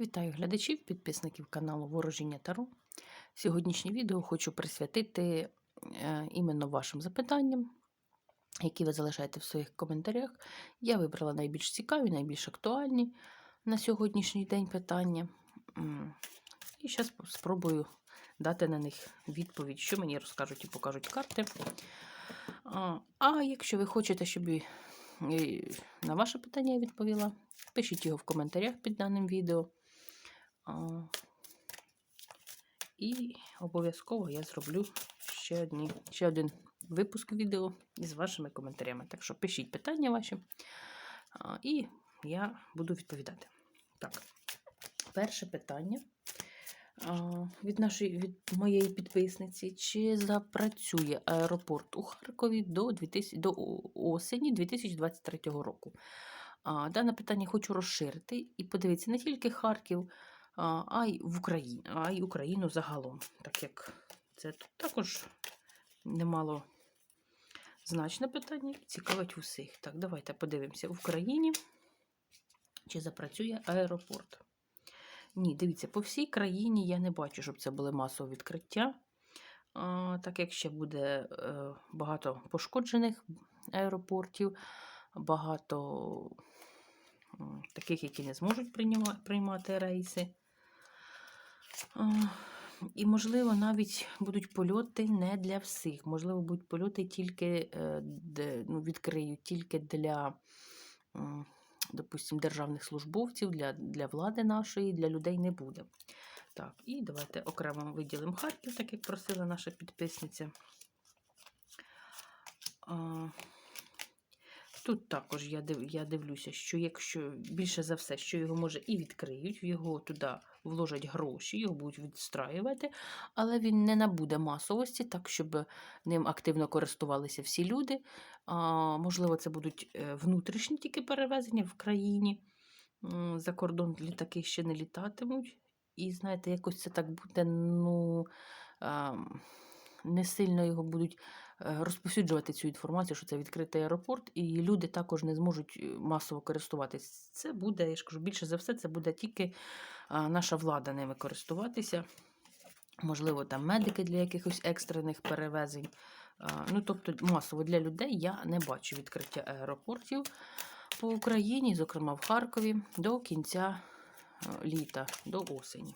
Вітаю глядачів, підписників каналу Ворожіння Таро. Сьогоднішнє відео хочу присвятити е, іменно вашим запитанням, які ви залишаєте в своїх коментарях. Я вибрала найбільш цікаві, найбільш актуальні на сьогоднішній день питання. І зараз спробую дати на них відповідь, що мені розкажуть і покажуть карти. А, якщо ви хочете, щоб на ваше питання я відповіла, пишіть його в коментарях під даним відео. І обов'язково я зроблю ще, одні, ще один випуск відео із вашими коментарями. Так що пишіть питання ваші, і я буду відповідати. Так, перше питання від нашої від моєї підписниці: чи запрацює аеропорт у Харкові до 2000, до осені 2023 року? Дане питання хочу розширити і подивитися не тільки Харків, а, й в Україні, а й Україну загалом, так як це тут також немало значне питання, цікавить усіх. Так, давайте подивимося в Україні, чи запрацює аеропорт. Ні, дивіться, по всій країні я не бачу, щоб це були масові відкриття. Так як ще буде е, багато пошкоджених аеропортів, багато таких, які не зможуть приймати рейси. І, можливо, навіть будуть польоти не для всіх. Можливо, будуть польоти тільки е, ну, відкриють тільки для, м, допустим, державних службовців, для, для влади нашої, для людей не буде. Так, і давайте окремо виділимо Харків, так як просила наша підписниця. Тут також я, див, я дивлюся, що якщо більше за все, що його може і відкриють, його туди вложать гроші, його будуть відстраювати, але він не набуде масовості, так щоб ним активно користувалися всі люди. А, можливо, це будуть е, внутрішні тільки перевезення в країні. За кордон літаки ще не літатимуть. І знаєте, якось це так буде, ну. ем, не сильно його будуть розповсюджувати цю інформацію, що це відкритий аеропорт, і люди також не зможуть е, масово користуватись. Це буде, я ж кажу, більше за все, це буде тільки наша влада ними користуватися. Можливо, там медики для якихось екстрених перевезень. Ну, тобто, масово для людей я не бачу відкриття аеропортів по Україні, зокрема в Харкові, до кінця е, літа, до осені.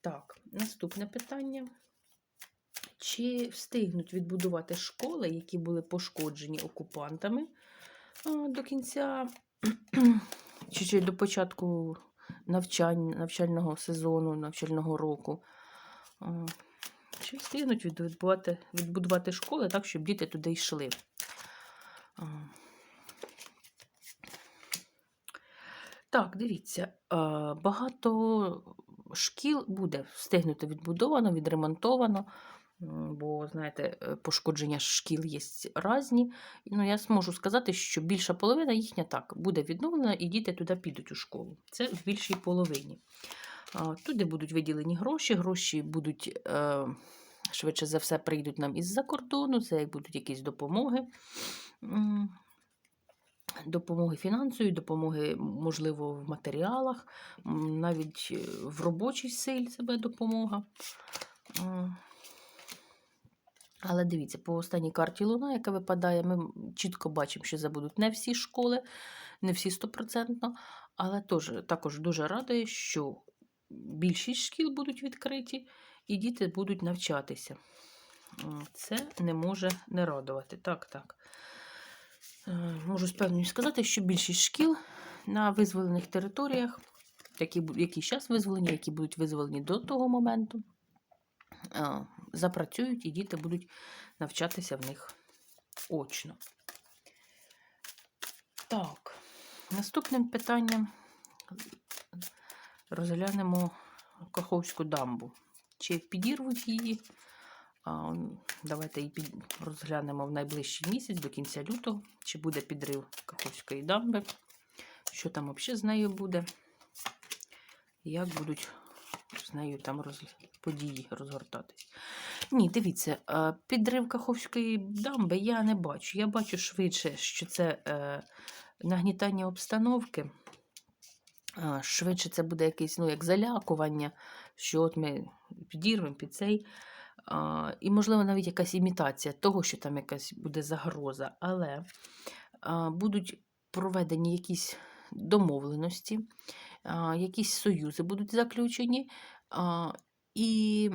Так, наступне питання. Чи встигнуть відбудувати школи, які були пошкоджені окупантами до кінця чи, чи до початку навчань, навчального сезону, навчального року? Чи встигнуть відбудувати, відбудувати школи так, щоб діти туди йшли? Так, дивіться, багато шкіл буде встигнуто відбудовано, відремонтовано. Бо, знаєте, е, пошкодження шкіл є різні. Ну, я зможу сказати, що більша половина їхня так буде відновлена, і діти туди підуть у школу. Це в більшій половині. Туди будуть виділені гроші. Гроші будуть е, швидше за все прийдуть нам із-за кордону, це будуть якісь допомоги. Допомоги фінансової, допомоги, можливо, в матеріалах, навіть е, в робочій силі це буде допомога. Але дивіться, по останній карті Луна, яка випадає, ми чітко бачимо, що забудуть не всі школи, не всі стопроцентно, але теж, також дуже радує, що більшість шкіл будуть відкриті і діти будуть навчатися. Це не може не радувати. Так, так. Е, Можу з певністю сказати, що більшість шкіл на визволених територіях, які зараз визволені, які будуть визволені до того моменту, е, запрацюють і діти будуть навчатися в них очно. Так, наступним питанням розглянемо Каховську дамбу. Чи підірвуть її? Давайте її розглянемо в найближчий місяць до кінця лютого, чи буде підрив Каховської дамби, що там взагалі з нею буде, як будуть з нею там роз... події розгортатись. Ні, дивіться, е, підрив Каховської дамби я не бачу. Я бачу швидше, що це е, нагнітання обстановки. Швидше це буде якесь ну, як залякування, що от ми підірвемо під цей. І, можливо, навіть якась імітація того, що там якась буде загроза. Але будуть проведені якісь домовленості, якісь союзи будуть заключені. І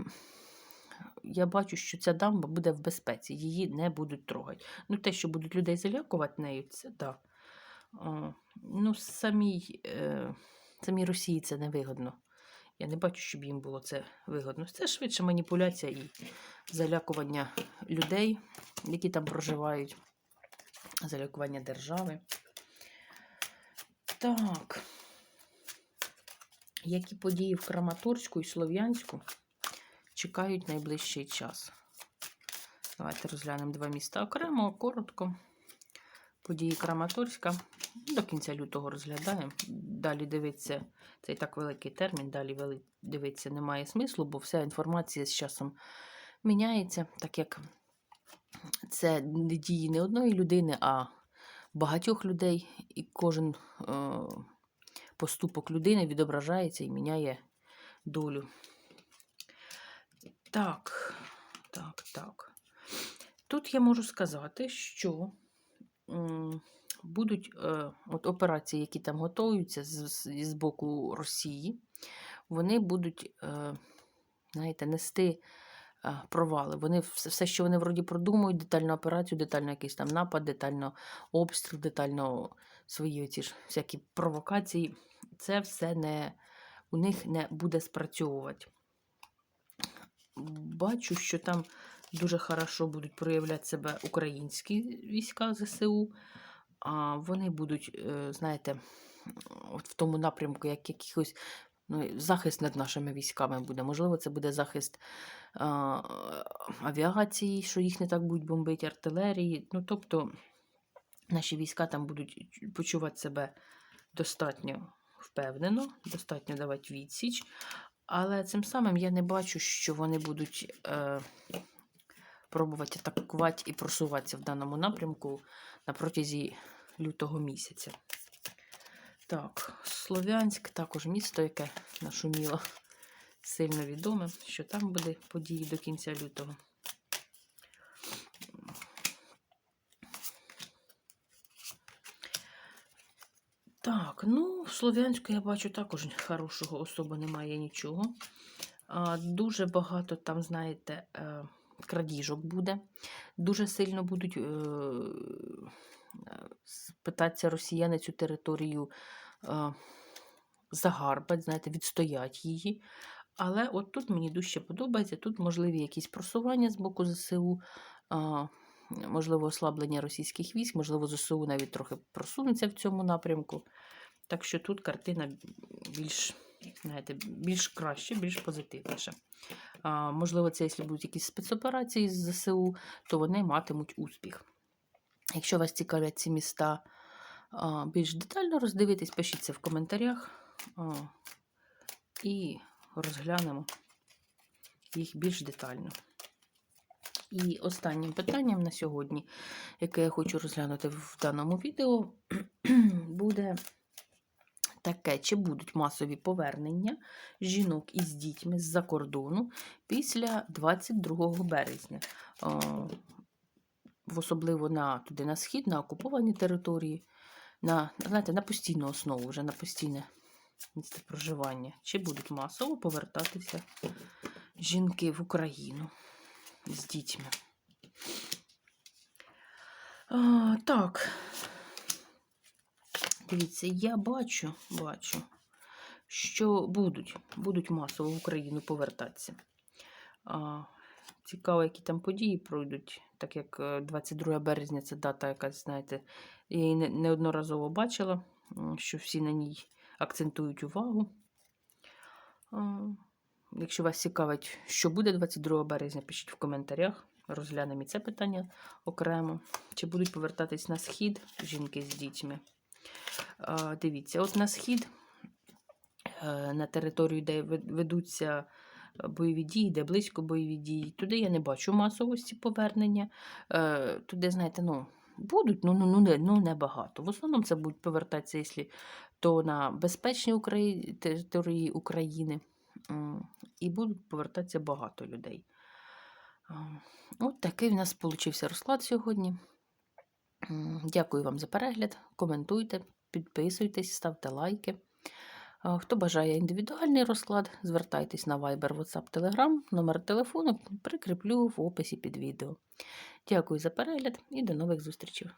я бачу, що ця дамба буде в безпеці, її не будуть трогати. Ну, те, що будуть людей залякувати нею, це так. Да. Ну, самій, е, самій Росії це не вигодно. Я не бачу, щоб їм було це вигодно. Це швидше маніпуляція і залякування людей, які там проживають, залякування держави. Так. Які події в Краматорську і Слов'янську чекають найближчий час? Давайте розглянемо два міста окремо, коротко. Події Краматорська. До кінця лютого розглядаємо. Далі дивитися, це і так великий термін, далі дивитися немає смислу, бо вся інформація з часом міняється, так як це дії не одної людини, а багатьох людей, і кожен е, поступок людини відображається і міняє долю. Так, так, так. Тут я можу сказати, що будуть е, от операції, які там готуються з, з, з боку Росії, вони будуть, е, знаєте, нести провали. Вони все, що вони вроді продумують, детальну операцію, детально якийсь там напад, детально обстріл, детально свої оці ж всякі провокації, це все не, у них не буде спрацьовувати. Бачу, що там дуже хорошо будуть проявляти себе українські війська ЗСУ. А вони будуть, е, знаєте, от в тому напрямку, як якихось ну, захист над нашими військами буде. Можливо, це буде захист а, авіації, що їх не так будуть бомбити, артилерії. Ну, тобто, наші війська там будуть почувати себе достатньо впевнено, достатньо давати відсіч. Але цим самим я не бачу, що вони будуть е, пробувати атакувати і просуватися в даному напрямку на протязі лютого місяця. Так, Слов'янськ також місто, яке нашуміло сильно відоме, що там буде події до кінця лютого. Так, ну, в Слов'янську я бачу також хорошого особо немає нічого. А, Дуже багато там, знаєте, е, крадіжок буде. Дуже сильно будуть е, е, питатися росіяни цю територію е, загарбать, знаєте, відстоять її. Але от тут мені дужче подобається. Тут можливі якісь просування з боку ЗСУ, а, можливо, ослаблення російських військ, можливо, ЗСУ навіть трохи просунеться в цьому напрямку. Так що тут картина більш, знаєте, більш краще, більш позитивніша. А, можливо, це, якщо будуть якісь спецоперації з ЗСУ, то вони матимуть успіх. Якщо вас цікавлять ці міста більш детально роздивитись, пишіть це в коментарях. І розглянемо їх більш детально. І останнім питанням на сьогодні, яке я хочу розглянути в даному відео, буде таке, чи будуть масові повернення жінок із дітьми з-за кордону після 22 березня. Особливо на, туди на схід, на окуповані території, на, знаєте, на постійну основу, вже на постійне місце проживання. Чи будуть масово повертатися жінки в Україну з дітьми? А, так. Дивіться, я бачу, бачу, що будуть, будуть масово в Україну повертатися. А, Цікаво, які там події пройдуть, так як е, 22 березня це дата, якась, знаєте, я її неодноразово бачила, що всі на ній акцентують увагу. Якщо вас цікавить, що буде 22 березня, пишіть в коментарях. Розглянемо і це питання окремо. Чи будуть повертатись на схід жінки з дітьми? Дивіться, от на схід, е, на територію, де ведуться бойові дії, де близько бойові дії, туди я не бачу масовості повернення. Е, Туди, знаєте, ну, будуть, ну, ну, ну, не, ну небагато. В основному це будуть повертатися, якщо то на безпечній Украї... території України. І будуть повертатися багато людей. А, От такий в нас получився розклад сьогодні. Дякую вам за перегляд. Коментуйте, підписуйтесь, ставте лайки. Хто бажає індивідуальний розклад, звертайтесь на Viber, WhatsApp, Telegram. Номер телефону прикріплю в описі під відео. Дякую за перегляд і до нових зустрічей.